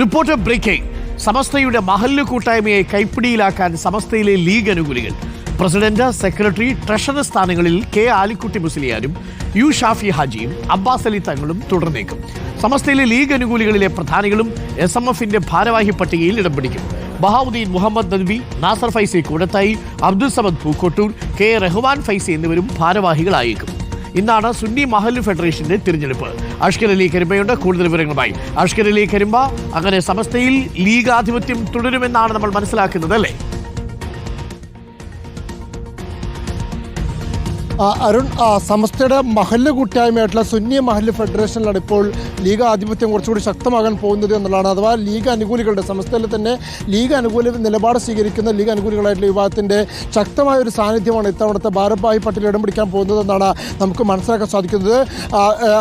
Reporter breaking. സമസ്തയുടെ മഹല്ല് കൂട്ടായ്മയെ കൈപ്പിടിയിലാക്കാൻ സമസ്തയിലെ ലീഗ് അനുകൂലികൾ. പ്രസിഡന്റ് സെക്രട്ടറി ട്രഷറർ സ്ഥാനങ്ങളിൽ കെ ആലിക്കുട്ടി മുസ്ലിയാരും യു ഷാഫി ഹാജിയും അബ്ബാസ് അലി തങ്ങളും തുടർന്നേക്കും. സമസ്തയിലെ ലീഗ് അനുകൂലികളിലെ പ്രധാനികളും എസ് എം എഫിന്റെ ഭാരവാഹി പട്ടികയിൽ ഇടം പിടിക്കും. ബഹാവുദ്ദീൻ മുഹമ്മദ് നദ്വി നാസർ ഫൈസി കൂടത്തായി അബ്ദുൽ സമദ് പൂക്കോട്ടൂർ കെ റഹ്മാൻ ഫൈസി എന്നിവരും ഭാരവാഹികളായേക്കും. ഇന്നാണ് സുന്നി മഹൽ ഫെഡറേഷന്റെ തിരഞ്ഞെടുപ്പ്. അഷ്കർ അലി കരിമ്പയുണ്ട്. കൂടുതൽ വിവരങ്ങളുമായി അഷ്കർ അലി കരിമ്പ. അങ്ങനെ സമസ്തയിൽ ലീഗ് ആധിപത്യം തുടരുമെന്നാണ് നമ്മൾ മനസ്സിലാക്കുന്നത് അല്ലേ? അരുൺ സമസ്തയുടെ മഹല്ല് കൂട്ടായ്മയായിട്ടുള്ള സുന്നി മഹല്ല് ഫെഡറേഷനിലാണ് ഇപ്പോൾ ലീഗ് ആധിപത്യം കുറച്ചുകൂടി ശക്തമാകാൻ പോകുന്നത് എന്നുള്ളതാണ്. അഥവാ ലീഗ് അനുകൂലികളുടെ സമസ്തയിൽ തന്നെ ലീഗ് അനുകൂല നിലപാട് സ്വീകരിക്കുന്ന ലീഗ് അനുകൂലികളായിട്ടുള്ള വിഭാഗത്തിന്റെ ശക്തമായ ഒരു സാന്നിധ്യമാണ് ഇത്തവണത്തെ ഭാരത്ഭായി പട്ടേൽ ഇടം പിടിക്കാൻ പോകുന്നതെന്നാണ് നമുക്ക് മനസ്സിലാക്കാൻ സാധിക്കുന്നത്.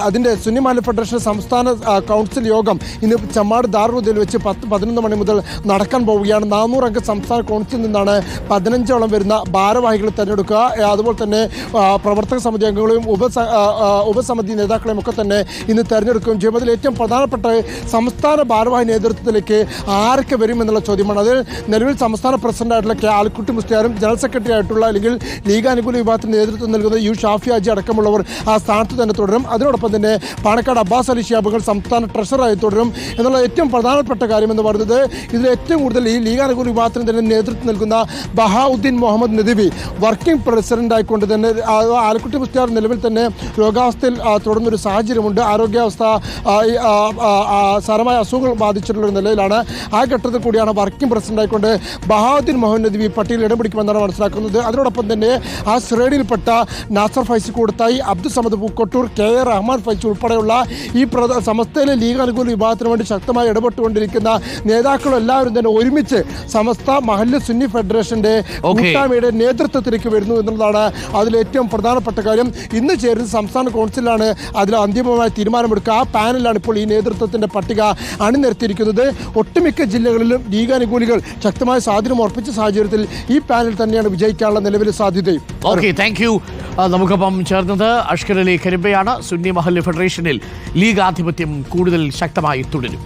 അതിന്റെ സുന്നി മഹല്ല് ഫെഡറേഷൻ സംസ്ഥാന കൗൺസിൽ യോഗം ഇന്ന് ചമ്മാട് ദാറുദ്ദയിൽ വെച്ച് പത്ത് പതിനൊന്ന് മണി മുതൽ നടക്കാൻ പോവുകയാണ്. നാനൂറംഗ സംസ്ഥാന കൗൺസിൽ നിന്നാണ് പതിനഞ്ചോളം വരുന്ന ഭാരവാഹികളെ തിരഞ്ഞെടുക്കുക. അതുപോലെ തന്നെ പ്രവർത്തക സമിതി അംഗങ്ങളെയും ആ, ഉപസമിതി നേതാക്കളെയും ഒക്കെ തന്നെ ഇന്ന് തെരഞ്ഞെടുക്കുകയും ചെയ്യും അതിൽ ഏറ്റവും പ്രധാനപ്പെട്ട സംസ്ഥാന ഭാരവാഹി നേതൃത്വത്തിലേക്ക് ആരൊക്കെ വരും എന്നുള്ള ചോദ്യമാണ്. അതിൽ നിലവിൽ സംസ്ഥാന പ്രസിഡന്റായിട്ടുള്ള കെ ആൽക്കുട്ടി മുസ്ലിയാരും ജനറൽ സെക്രട്ടറി ആയിട്ടുള്ള അല്ലെങ്കിൽ ലീഗ് അനുകൂല വിഭാഗത്തിന് നേതൃത്വം നൽകുന്ന യു ഷാഫി അടക്കമുള്ളവർ ആ സ്ഥാനത്ത് തന്നെ തുടരും. അതിനോടൊപ്പം തന്നെ പാണക്കാട് അബ്ബാസ് അലി ഷിയാബുകൾ സംസ്ഥാന ട്രഷറായി തുടരും എന്നുള്ള ഏറ്റവും പ്രധാനപ്പെട്ട കാര്യം എന്ന് പറയുന്നത് ഇതിൽ ഏറ്റവും കൂടുതൽ ഈ ലീഗ് അനുകൂല വിഭാഗത്തിന് തന്നെ നേതൃത്വം നൽകുന്ന ബഹാഉദ്ദീൻ മുഹമ്മദ് നദിബി വർക്കിംഗ് പ്രസിഡന്റ് ആയിക്കൊണ്ട് തന്നെ ആലക്കുട്ടി മുസ്ലിയാർ നിലവിൽ തന്നെ രോഗാവസ്ഥയിൽ തുടർന്നൊരു സാഹചര്യമുണ്ട്. ആരോഗ്യാവസ്ഥ സാരമായ അസുഖങ്ങൾ ബാധിച്ചിട്ടുള്ള നിലയിലാണ്. ആ ഘട്ടത്തിൽ കൂടിയാണ് വർക്കിംഗ് പ്രസിഡന്റ് ആയിക്കൊണ്ട് ബഹാഉദ്ദീൻ മുഹമ്മദ് നദ്വി പട്ടിയിൽ ഇടം പിടിക്കുമെന്നാണ് മനസ്സിലാക്കുന്നത്. അതിനോടൊപ്പം തന്നെ ആ ശ്രേണിയിൽപ്പെട്ട നാസർ ഫൈസി കൂടത്തായി അബ്ദുൾ സമദ് പൂക്കൊട്ടൂർ കെ എ റഹ്മാൻ ഫൈസി ഉൾപ്പെടെയുള്ള ഈ സമസ്തയിലെ ലീഗ് അനുകൂല വിഭാഗത്തിന് വേണ്ടി ശക്തമായി ഇടപെട്ടുകൊണ്ടിരിക്കുന്ന നേതാക്കളെല്ലാവരും തന്നെ ഒരുമിച്ച് സമസ്ത മഹല്ല് സുന്നി ഫെഡറേഷന്റെ. കൂട്ടായ്മയുടെ നേതൃത്വത്തിലേക്ക് വരുന്നു എന്നുള്ളതാണ് അതിൽ ഏറ്റവും പ്രധാനപ്പെട്ട കാര്യം ഇന്ന് ചേരുന്ന സംസ്ഥാന കൗൺസിലാണ് അതിൽ അന്തിമമായ തീരുമാനമെടുക്കുക. ആ പാനലാണ് ഇപ്പോൾ ഈ നേതൃത്വത്തിന്റെ പട്ടിക അണിനിരത്തിയിരിക്കുന്നത്. ഒട്ടുമിക്ക ജില്ലകളിലും ലീഗ് അനുകൂലികൾ ശക്തമായ സ്വാധീനം ഉറപ്പിച്ച സാഹചര്യത്തിൽ ഈ പാനൽ തന്നെയാണ് വിജയിക്കാനുള്ള നിലവിലെ സാധ്യതയും. ഓക്കെ താങ്ക് യു നമുക്കൊപ്പം ചേർന്നത് അഷ്കർ അലി കരിമ്പയാണ്. സുന്നി മഹല്ല് ഫെഡറേഷനിൽ ലീഗ് ആധിപത്യം കൂടുതൽ ശക്തമായി തുടരും.